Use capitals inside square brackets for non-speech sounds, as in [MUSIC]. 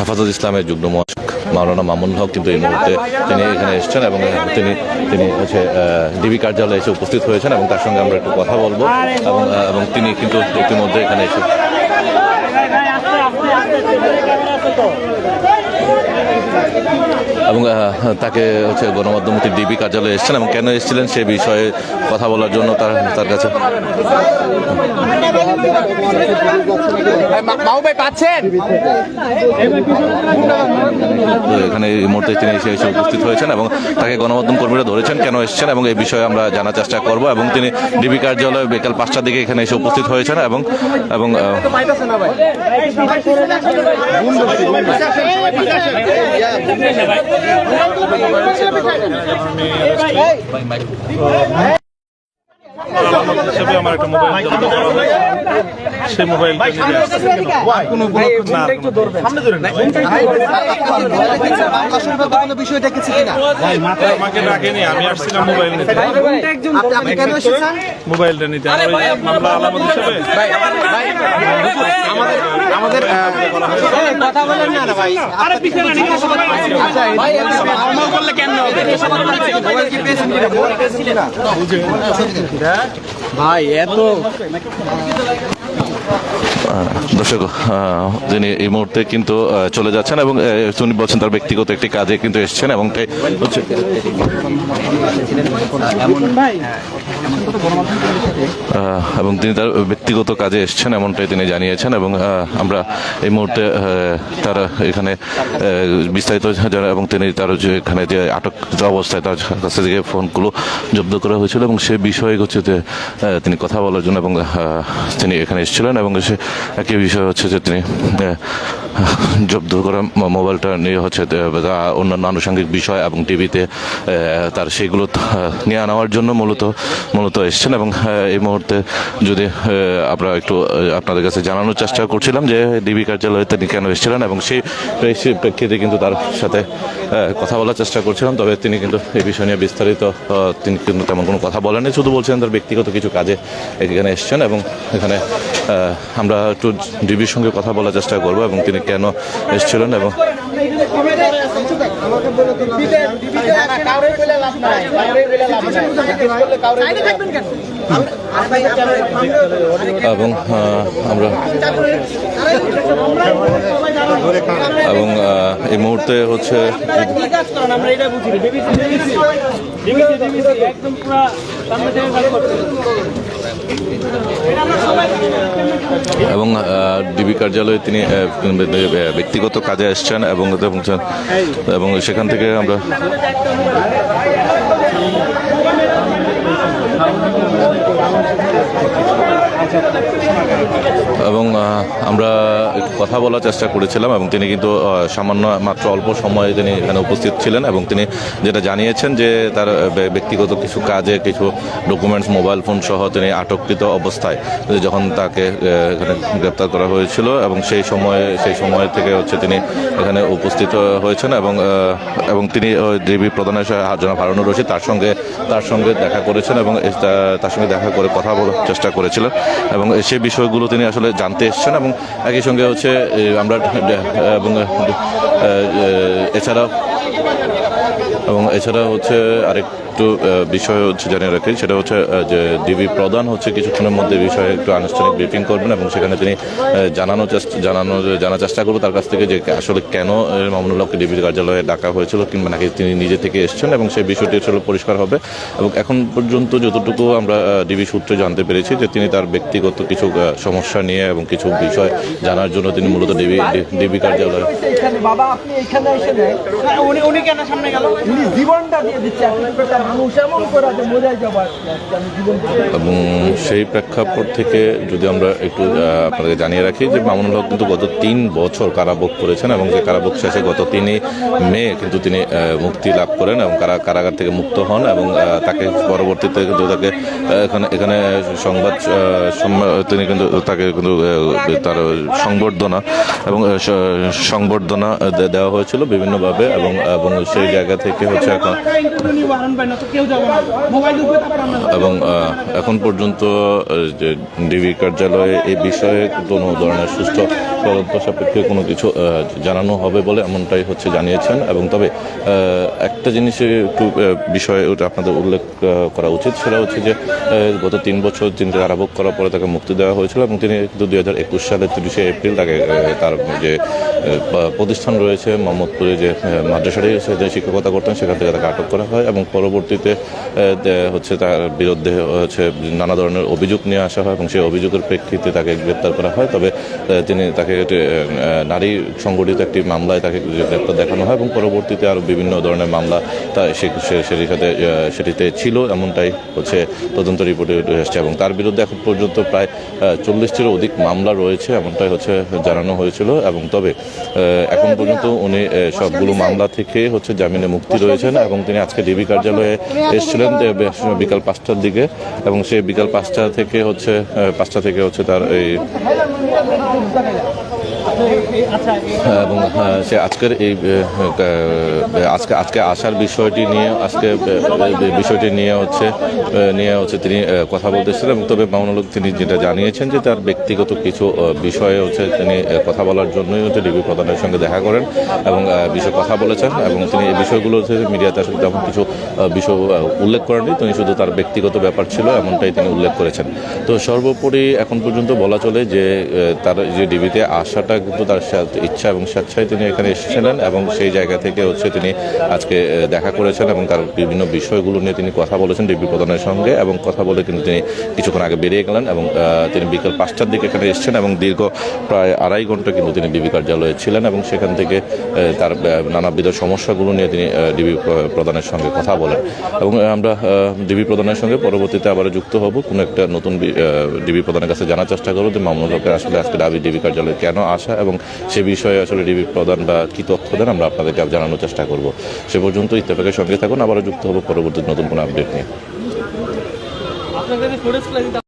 হেফাজত ইসলামের যুগ্ম মহাসক মাওলানা মামুন হক কিন্তু এই মুহূর্তে তিনি এখানে এসেছেন এবং তিনি তিনি হচ্ছে ডিবি কার্যালয়ে এসে উপস্থিত হয়েছেন এবং তার সঙ্গে আমরা একটু কথা বলব। এবং এবং তিনি কিন্তু ইতিমধ্যে এখানে এসে এবং তাকে হচ্ছে গণমাধ্যমটি ডিবি কার্যালয়ে এসেছেন এবং কেন এসেছিলেন সে বিষয়ে কথা বলার জন্য তার তার কাছে। এখানে এই মুহূর্তে তিনি এসে এসে উপস্থিত হয়েছেন এবং তাকে গণমাধ্যম কর্মীরা ধরেছেন কেন এসেছেন এবং এই বিষয়ে আমরা জানার চেষ্টা করব এবং তিনি ডিবি কার্যালয়ে বিকাল পাঁচটার দিকে এখানে এসে উপস্থিত হয়েছেন এবং এবং পাইতেছে না ভাই আমার একটা মোবাইল হয় সেই আসছে কোনো আমাকে ডাকেনি আমি আসছিলাম মোবাইল নিতে আপনি আপনি কেন এসেছেন মোবাইলটা নিতে আমার ওই মামলা আলামত হিসেবে আমাদের আমাদের কথা বলেন না ভাই আরে পিছনে আচ্ছা ভাই আমল করলে কেন হবে মোবাইল কি পেয়েছেন কিনা মোবাইল পেয়েছেন কিনা ভাই এত দর্শক যিনি এই মুহূর্তে কিন্তু চলে যাচ্ছেন এবং তিনি বলছেন তার ব্যক্তিগত একটি কাজে কিন্তু এসছেন এবং এবং তিনি তার ব্যক্তিগত কাজে এসেছেন এমনটাই তিনি জানিয়েছেন এবং আমরা এই মুহূর্তে তার এখানে বিস্তারিত জানা এবং তিনি তার যে এখানে যে আটক অবস্থায় তার কাছে থেকে ফোনগুলো জব্দ করা হয়েছিল এবং সে বিষয়ে হচ্ছে তিনি কথা বলার জন্য এবং তিনি এখানে এসেছিলেন এবং সে একই বিষয় হচ্ছে যে তিনি [LAUGHS] জব্দ করা মোবাইলটা নিয়ে হচ্ছে অন্যান্য আনুষঙ্গিক বিষয় এবং টিভিতে তার সেগুলো নিয়ে নেওয়ার জন্য মূলত মূলত এসেছেন এবং এই মুহূর্তে যদি আমরা একটু আপনাদের কাছে জানানোর চেষ্টা করছিলাম যে ডিবি কার্যালয়ে তিনি কেন এসেছিলেন এবং সেই সেই প্রেক্ষিতে কিন্তু তার সাথে কথা বলার চেষ্টা করছিলাম। তবে তিনি কিন্তু এই বিষয় নিয়ে বিস্তারিত তিনি কিন্তু তেমন কোনো কথা বলেননি। শুধু বলছেন তার ব্যক্তিগত কিছু কাজে এখানে এসেছেন এবং এখানে আমরা একটু ডিবির সঙ্গে কথা বলার চেষ্টা করব এবং তিনি কেন এসেছিলেন এবং এবং আমরা এবং এই মুহূর্তে হচ্ছে এবং ডিবি কার্যালয়ে তিনি ব্যক্তিগত কাজে এসছেন এবং এবং- সেখান থেকে আমরা এবং আহ, আমরা একটু কথা বলার চেষ্টা করেছিলাম এবং তিনি কিন্তু সামান্য মাত্র অল্প সময়ে তিনি এখানে উপস্থিত ছিলেন এবং তিনি যেটা জানিয়েছেন যে তার ব্যক্তিগত কিছু কাজে, কিছু ডকুমেন্টস মোবাইল ফোন সহ তিনি আটককৃত অবস্থায়। যখন তাকে এখানে গ্রেপ্তার করা হয়েছিল এবং সেই সময়ে, সেই সময় থেকে হচ্ছে তিনি এখানে উপস্থিত হয়েছেন এবং এবং তিনি দেবী প্রধানের জনাব হারুনুর রশিদ তার সঙ্গে তার সঙ্গে দেখা করেছেন এবং তার সঙ্গে দেখা করে কথা বলার চেষ্টা করেছিলেন এবং সেই বিষয়গুলো তিনি আসলে জানতে এসেছেন এবং একই সঙ্গে হচ্ছে এ, আমরা এবং এছাড়াও এছাড়া এবং এছাড়া হচ্ছে আরেকটু আহ, বিষয় হচ্ছে জানিয়ে রাখি সেটা হচ্ছে যে ডিবি প্রধান হচ্ছে কিছুক্ষণের মধ্যে বিষয়ে একটু আনুষ্ঠানিক ব্রিফিং করবেন এবং সেখানে তিনি জানানোর চেষ্টা জানানো জানার চেষ্টা করব তার কাছ থেকে যে আসলে কেন মামুনুল্লাহকে ডিবি কার্যালয়ে ডাকা হয়েছিল কিংবা নাকি তিনি নিজে থেকে এসেছেন এবং সেই বিষয়টি আসলে পরিষ্কার হবে। এবং এখন পর্যন্ত যতটুকু আমরা ডিবি সূত্রে জানতে পেরেছি যে তিনি তার ব্যক্তিগত কিছু সমস্যা নিয়ে এবং কিছু বিষয় জানার জন্য তিনি মূলত ডিবি ডিবি কার্যালয়ে বাবা আপনি এখানে এসে উনি উনি কেন সামনে গেল? উনি জীবনটা দিয়ে দিচ্ছে। এবং সেই প্রেক্ষাপট থেকে যদি আমরা একটু আপনাদের জানিয়ে রাখি যে মামুনুল হক কিন্তু গত তিন বছর কারাভোগ করেছেন এবং যে কারাভোগ শেষে গত তিনই মে কিন্তু তিনি মুক্তি লাভ করেন এবং কারা কারাগার থেকে মুক্ত হন এবং তাকে পরবর্তীতে কিন্তু তাকে এখানে এখানে সংবাদ তিনি কিন্তু তাকে কিন্তু তার সংবর্ধনা এবং সংবর্ধনা দেওয়া হয়েছিল বিভিন্নভাবে এবং এবং সেই জায়গা থেকে হচ্ছে এখন এবং এখন পর্যন্ত ডিবি কার্যালয়ে এই বিষয়ে কোনো ধরনের সুস্থ তদন্ত সাপেক্ষে কোনো কিছু জানানো হবে বলে এমনটাই হচ্ছে জানিয়েছেন। এবং তবে একটা জিনিসে একটু বিষয়ে ওটা আপনাদের উল্লেখ করা উচিত। সেটা হচ্ছে যে গত তিন বছর তিনি কারাভোগ করার পরে তাকে মুক্তি দেওয়া হয়েছিল এবং তিনি কিন্তু দুই হাজার একুশ সালের তিরিশে এপ্রিল তাকে তার যে প্রতিষ্ঠান রয়েছে, মোহাম্মদপুরে যে মাদ্রাসাটি সে শিক্ষকতা করতেন, সেখান থেকে তাকে আটক করা হয় এবং পরবর্তীতে হচ্ছে তার বিরুদ্ধে হচ্ছে নানা ধরনের অভিযোগ নিয়ে আসা হয় এবং সেই অভিযোগের প্রেক্ষিতে তাকে গ্রেপ্তার করা হয়। তবে তিনি তাকে একটি, নারী সংগঠিত একটি মামলায় তাকে গ্রেপ্তার দেখানো হয় এবং পরবর্তীতে আরও বিভিন্ন ধরনের মামলা তা সেটির সাথে সেটিতে ছিল এমনটাই হচ্ছে তদন্ত রিপোর্টে উঠে এসেছে এবং তার বিরুদ্ধে এখন পর্যন্ত প্রায় চল্লিশটিরও অধিক মামলা রয়েছে এমনটাই হচ্ছে জানানো হয়েছিল এবং তবে এখন পর্যন্ত উনি সবগুলো মামলা থেকে হচ্ছে জামিনে মুক্তি রয়েছেন এবং তিনি আজকে ডিবি কার্যালয়ে এসেছিলেন। যে বিকাল পাঁচটার দিকে এবং সেই বিকাল পাঁচটা থেকে হচ্ছে পাঁচটা থেকে হচ্ছে তার এই এবং সে আজকের এই আজকে আজকে আসার বিষয়টি নিয়ে, আজকে বিষয়টি নিয়ে হচ্ছে নিয়ে হচ্ছে তিনি কথা বলতেছিলেন এবং তবে মামুনুল তিনি যেটা জানিয়েছেন যে তার ব্যক্তিগত কিছু বিষয়ে হচ্ছে তিনি কথা বলার জন্যই হচ্ছে ডিবি প্রধানের সঙ্গে দেখা করেন এবং বিষয়ে কথা বলেছেন এবং তিনি এই বিষয়গুলো হচ্ছে মিডিয়াতে আসলে তেমন কিছু বিষয় উল্লেখ করেননি। তিনি শুধু তার ব্যক্তিগত ব্যাপার ছিল, এমনটাই তিনি উল্লেখ করেছেন। তো সর্বোপরি এখন পর্যন্ত বলা চলে যে তার যে ডিবিতে আসাটা কিন্তু তার ইচ্ছা এবং স্বেচ্ছায় তিনি এখানে এসেছিলেন এবং সেই জায়গা থেকে হচ্ছে তিনি আজকে দেখা করেছেন এবং তার বিভিন্ন বিষয়গুলো নিয়ে তিনি কথা বলেছেন ডিবি প্রধানের সঙ্গে এবং কথা বলে কিন্তু তিনি কিছুক্ষণ আগে বেরিয়ে গেলেন এবং তিনি বিকেল পাঁচটার দিকে এখানে এসেছেন এবং দীর্ঘ প্রায় আড়াই ঘণ্টা কিন্তু তিনি ডিবি কার্যালয়ে ছিলেন এবং সেখান থেকে তার নানাবিধ সমস্যাগুলো নিয়ে তিনি ডিবি প্রধানের সঙ্গে কথা বলেন। এবং আমরা ডিবি প্রধানের সঙ্গে পরবর্তীতে আবার যুক্ত হব। কোনো একটা নতুন ডিবি প্রধানের কাছে জানার চেষ্টা করব যে মামুনুল আসলে আজকে ডাবি ডিবি কার্যালয়ে কেন আসা এবং সে বিষয়ে আসলে ডিবি প্রদান বা কী তথ্য দেন আমরা আপনাদেরকে জানানোর চেষ্টা করব। সে পর্যন্ত ইত্তেফাকের সঙ্গে থাকুন, আবারও যুক্ত হব পরবর্তী নতুন কোনো আপডেট নিয়ে।